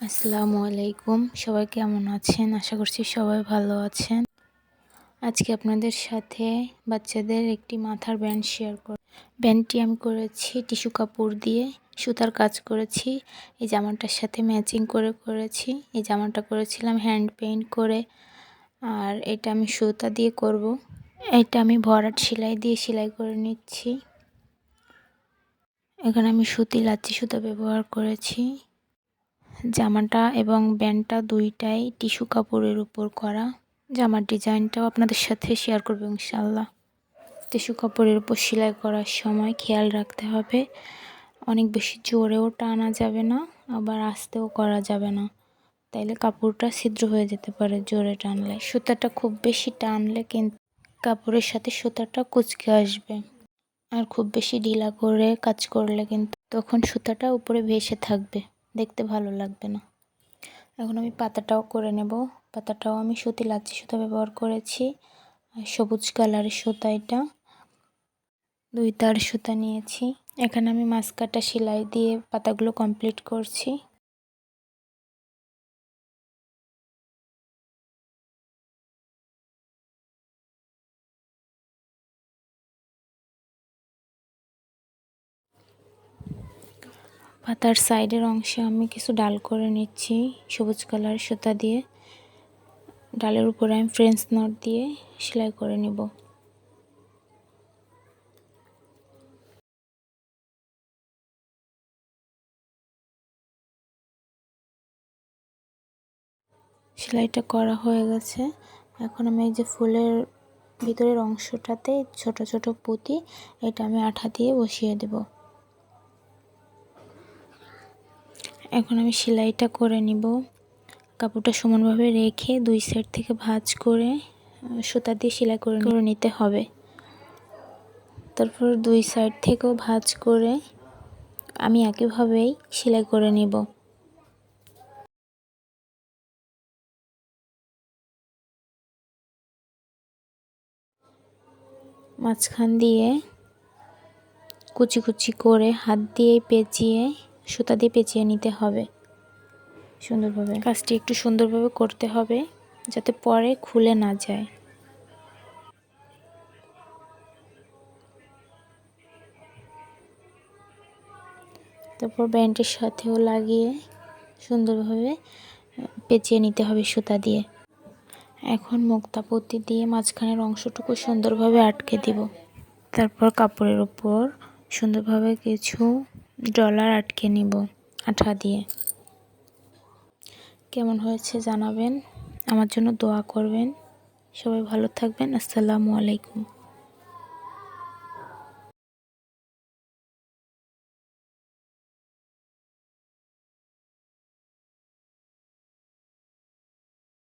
আসসালামু আলাইকুম। সবাই কেমন আছেন? আশা করছি সবাই ভালো আছেন। আজকে আপনাদের সাথে বাচ্চাদের একটি মাথার ব্যান্ড শেয়ার কর, ব্যান্ডটি আমি করেছি টিস্যু কাপড় দিয়ে, সুতার কাজ করেছি, এই জামাটার সাথে ম্যাচিং করে করেছি, এই জামাটা করেছিলাম হ্যান্ড পেইন্ট করে, আর এটা আমি সুতা দিয়ে করব। এটা আমি ভরাট সেলাই দিয়ে সেলাই করে নিচ্ছি। এখানে আমি সুতি, লাচ্ছি সুতা ব্যবহার করেছি। জামাটা এবং ব্যান্ডটা দুইটাই টিস্যু কাপড়ের উপর করা। জামার ডিজাইনটাও আপনাদের সাথে শেয়ার করব ইনশাল্লাহ টিস্যু কাপড়ের উপর সেলাই করার সময় খেয়াল রাখতে হবে। অনেক বেশি জোরেও টানা যাবে না, আবার আস্তেও করা যাবে না। তাইলে কাপড়টা ছিদ্র হয়ে যেতে পারে জোরে টানলে। সুতাটা খুব বেশি টানলে কিন্তু কাপড়ের সাথে সুতাটা কুচকে আসবে। আর খুব বেশি ঢিলা করে কাজ করলে কিন্তু তখন সুতাটা উপরে ভেসে থাকবে। দেখতে ভালো লাগবে না। এখন আমি পাতাটাও করে নেব। পাতাটাও আমি সুতি লাচ্ছি সুতা ব্যবহার করেছি। সবুজ কালারের সুতা এটা। দুই তার সুতা নিয়েছি। এখানে আমি মাছ কাটা সেলাই দিয়ে পাতাগুলো কমপ্লিট করছি। পাতার সাইডের অংশে আমি কিছু ডাল করে নিচ্ছি, সবুজ কালার সুতা দিয়ে। ডালের উপরে আমি ফ্রেঞ্চ নট দিয়ে সেলাই করে নিব। সেলাইটা করা হয়ে গেছে। এখন আমি এই যে ফুলের ভিতরের অংশটাতে ছোট ছোট পুঁতি, এটা আমি আঠা দিয়ে বসিয়ে দেবো। এখন আমি সেলাইটা করে নিব। কাপড়টা সমানভাবে রেখে দুই সাইড থেকে ভাঁজ করে সুতা দিয়ে সেলাই করে করে নিতে হবে। তারপর দুই সাইড থেকেও ভাঁজ করে আমি একইভাবেই সেলাই করে নিব। মাঝখান দিয়ে কুচি কুচি করে হাত দিয়ে পেঁচিয়ে সুতা দিয়ে পেঁচিয়ে নিতে হবে। সুন্দরভাবে। কাজটি একটু সুন্দরভাবে করতে হবে যাতে পরে খুলে না যায়। তারপর ব্যান্ডের সাথেও লাগিয়ে সুন্দরভাবে পেঁচিয়ে নিতে হবে সুতা দিয়ে। এখন মুক্তাপতি দিয়ে মাঝখানের অংশটুকু সুন্দরভাবে আটকে দিব। তারপর কাপড়ের উপর সুন্দরভাবে কিছু ডলার আটকে নিব, আঠা দিয়ে। কেমন হয়েছে জানাবেন? আমার জন্য দোয়া করবেন। সবাই ভালো থাকবেন। আসসালামু আলাইকুম।